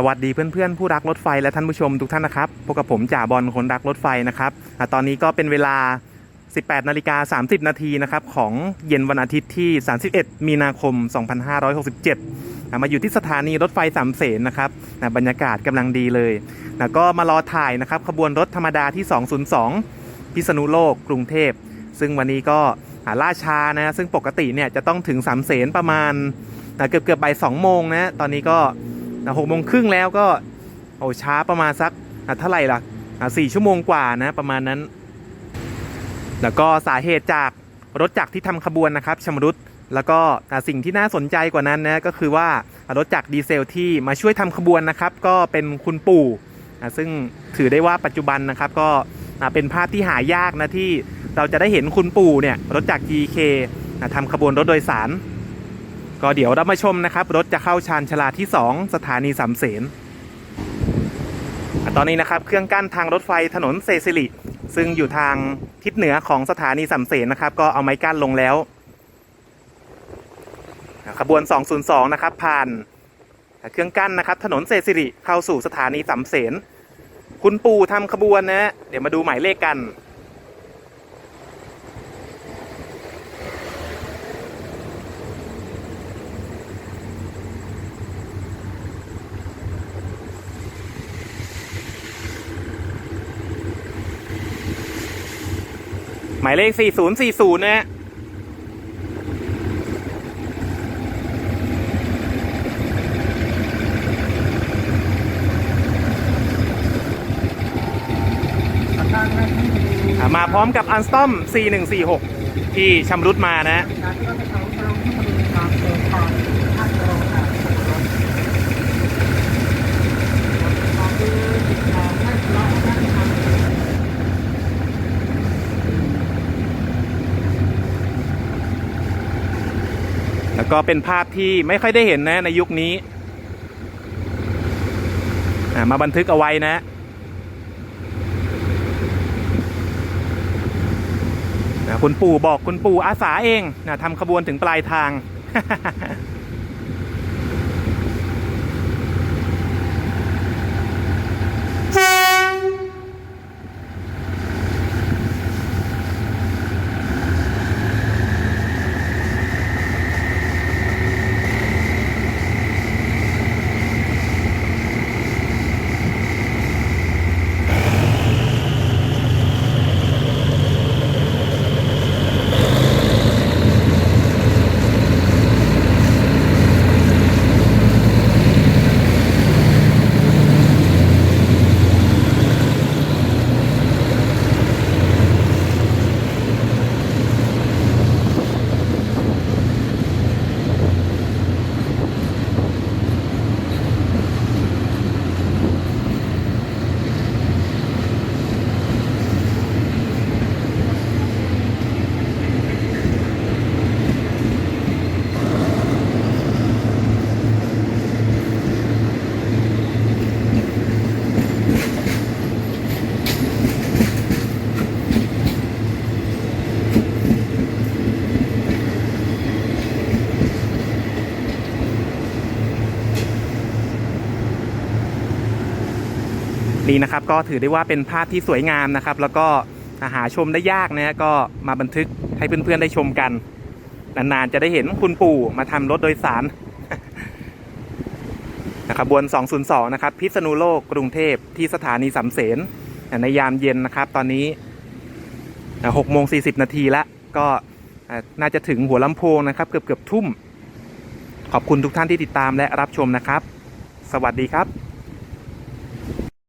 สวัสดีเพื่อนๆ ผู้รักรถไฟและท่านผู้ชมทุกท่านนะครับพบกับผมจ่าบอลคนรักรถไฟนะครับอตอนนี้ก็เป็นเวลา 18 นาฬิกา 30 นาทีนะครับของเย็นวันอาทิตย์ที่ 31 มีนาคม 2567 มาอยู่ที่สถานีรถไฟสามเสนนะครับบรรยากาศกำลังดีเลยนะก็มารอถ่ายนะครับขบวนรถธรรมดาที่ 202 พิษณุโลกกรุงเทพ ซึ่งวันนี้ก็ล่าช้านะซึ่งปกติเนี่ยจะต้องถึงสามเสนประมาณเกือบเกือบบ่ายสองโมงนะตอนนี้ก็ หกโมงครึ่งแล้วก็โอ้ช้าประมาณสักเท่าไหร่ล่ะสี่ชั่วโมงกว่านะประมาณนั้น แล้วก็สาเหตุจากรถจักรที่ทำขบวนนะครับชำรุดแล้วก็สิ่งที่น่าสนใจกว่านั้นนะก็คือว่ารถจักรดีเซลที่มาช่วยทำขบวนนะครับ ก็เป็นคุณปู่ซึ่งถือได้ว่าปัจจุบันนะครับก็เป็นภาพที่หายากนะที่เราจะได้เห็นคุณปู่เนี่ยรถจักร GK อะทำขบวนรถโดยสาร ก็เดี๋ยวเรามาชมนะครับ รถจะเข้าชานชาลาที่ 2 สถานีสามเสนตอนนี้นะครับเครื่องกั้นทางรถไฟถนนเซซิลิ ซึ่งอยู่ทางทิศเหนือของสถานีสามเสนนะครับ ก็เอาไม้กั้นลงแล้วขบวน 202 นะครับ ผ่านเครื่องกั้นนะครับ ถนนเซซิลิเข้าสู่สถานีสามเสนคุณปู่ทำขบวนนะ เดี๋ยวมาดูหมายเลขกัน หมายเลข 4040 นะฮะอะมาพร้อมกับอันสตอม 4146 ที่ชำรุดมานะ แล้วก็เป็นภาพที่ไม่ค่อยได้เห็นนะในยุคนี้ มาบันทึกเอาไว้นะนะคุณปู่บอกคุณปู่อาสาเองนะทำขบวนถึงปลายทาง นี่นะครับ ก็ถือได้ว่าเป็นภาพที่สวยงามนะครับ แล้วก็หาชมได้ยากนะก็มาบันทึกให้เพื่อนๆได้ชมกัน นานๆจะได้เห็นคุณปู่มาทำรถโดยสารนะครับบวน 202 นะครับ พิษณุโลกกรุงเทพที่สถานีสำเสนในยามเย็นนะครับ ตอนนี้6โมง40 นาทีแล้วก็น่าจะถึงหัวลำโพงนะครับ เกือบเกือบทุ่ม ขอบคุณทุกท่านที่ติดตามและรับชมนะครับ สวัสดีครับ